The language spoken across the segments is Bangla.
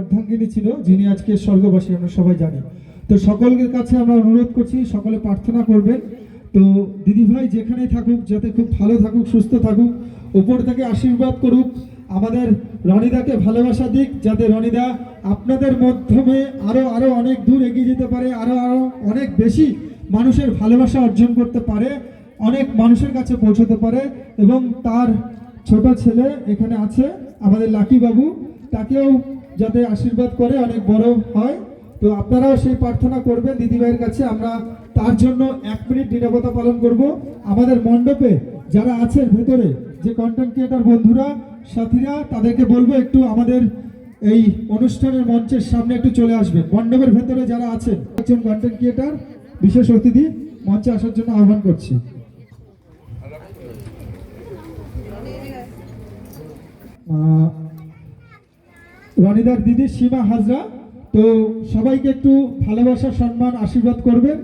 অর্ধাঙ্গিনী ছিল, যিনি আজকে স্বর্গবাসী, আমরা সবাই জানি। তো সকলের কাছে আমরা অনুরোধ করছি, সকলে প্রার্থনা করবেন। তো দিদিভাই যেখানেই থাকুক, যাতে খুব ভালো থাকুক, সুস্থ থাকুক, উপর থেকে আশীর্বাদ করুক, আমাদের রনিদাকে ভালোবাসা দিক, যাতে রনিদা আপনাদের মাধ্যমে আরও আরও অনেক দূর এগিয়ে যেতে পারে আরও আরও অনেক বেশি মানুষের ভালোবাসা অর্জন করতে পারে, অনেক মানুষের কাছে পৌঁছতে পারে, এবং তার ছোট ছেলে এখানে আছে, আমাদের লাকি বাবু, তাকেও যাতে আশীর্বাদ করে অনেক বড় হয়। তো আপনারাও সেই প্রার্থনা করবেন দিদিভাইয়ের কাছে। আমরা তার জন্য এক মিনিট নিরাপত্তা পালন করব। আমাদের মণ্ডপে যারা আছেন ভেতরে যে কন্টেন্ট ক্রিয়েটার বন্ধুরা সাথীরা তাদেরকে বলব একটু আমাদের এই অনুষ্ঠানের মঞ্চের সামনে একটু চলে আসবেন। মণ্ডপের ভেতরে যারা আছেন একজন কন্টেন্ট ক্রিয়েটার বিশেষ অতিথি মঞ্চে আসার জন্য আহ্বান করছি। আহ, রনিদার দিদি, সীমা হাজরা। তো সবাইকে একটু ভালোবাসা, সম্মান, আশীর্বাদ করবেন।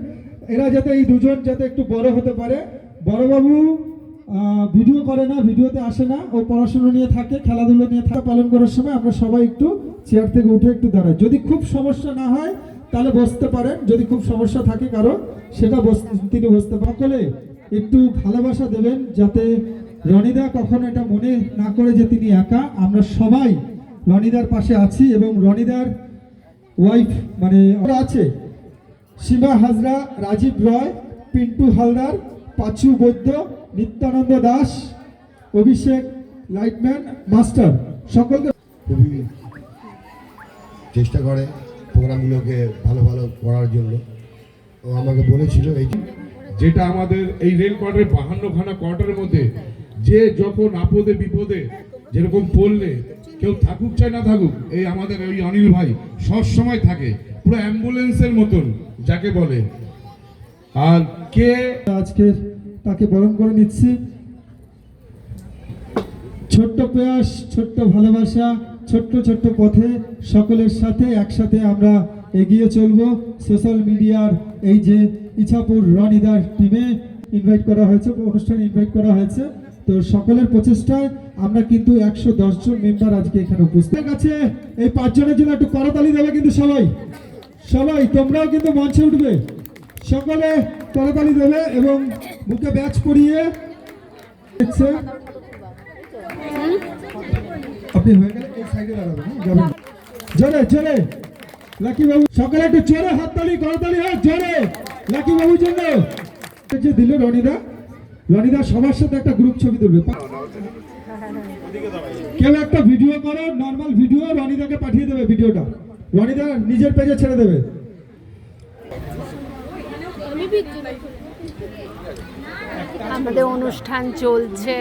এরা যাতে এই দুজন যাতে একটু বড় হতে পারে। বড়বাবু ভিডিও করে না, ভিডিওতে আসে না। ও পড়াশুনো নিয়ে থাকে, খেলাধুলো নিয়ে থাকে, পালন করার সময় আমরা সবাই একটু চেয়ার থেকে উঠে একটু দাঁড়াই। যদি খুব সমস্যা না হয়, তাহলে বসতে পারেন। যদি খুব সমস্যা থাকে কারও, সেটা তিনি বসতে সকলে একটু ভালোবাসা দেবেন, যাতে রনিদা কখনো এটা মনে না করে যে তিনি একা। আমরা সবাই রনিদার পাশে আছি এবং রনিদার ওয়াইফ মানে ওরা আছে। Seema Hazra Rajib Roy Pintu Haldar Pachu Baidya Nityananda Das Abhishek lightman master. সকলকে খুবই চেষ্টা করে প্রোগ্রামগুলোকে ভালো ভালো করার জন্য। ও আমাকে বলেছিল এই যেটা আমাদের এই রেল কোয়ার্টারের বাহান্নখানা কোয়ার্টারের মধ্যে যে যখন আপদে বিপদে যেরকম পড়লে কেউ থাকুক চাই না থাকুক, এই আমাদের ওই অনিল ভাই সব সময় থাকে, পুরো অ্যাম্বুলেন্সের মতন যাকে বলে। আর কে আজকে তাকে বরণ করে নিচ্ছি? ছোট্ট প্রয়াস, ছোট্ট ভালোবাসা, ছোট্ট ছোট্ট পথে সকলের সাথে একসাথে আমরা এগিয়ে চলব। সোশ্যাল মিডিয়ার এই যে ইছাপুর রনিদার টিমে ইনভাইট করা হয়েছে, অনুষ্ঠানে ইনভাইট করা হয়েছে। তো সকলের প্রচেষ্টায় আমরা কিন্তু একশো জন মেম্বার আজকে এখানে উপস্থিত। আছে? এই পাঁচজনের জন্য একটু করতালি দেবে কিন্তু সবাই। সবাই, তোমরাও কিন্তু মঞ্চে উঠবে। সকলে করতালি দেবে এবং মুখে ব্যাচ পরিয়ে দেখছে আপনি হয়ে গেলে এই সাইডে দাঁড়াবেন হ্যাঁ? জোরে। জোরে লাকি সকালে একটু জোরে হাততালি, করতালি, হয়? জোরে। লাকি বাবুর জন্য দিল রনিদা। রনিদা সবার সাথে একটা গ্রুপ ছবি তুলবে। কেউ একটা ভিডিও করো নর্মাল ভিডিও রনিদাকে পাঠিয়ে দেবে ভিডিওটা রনিদা নিজের পেজে ছেড়ে দেবে। আমাদের অনুষ্ঠান চলছে।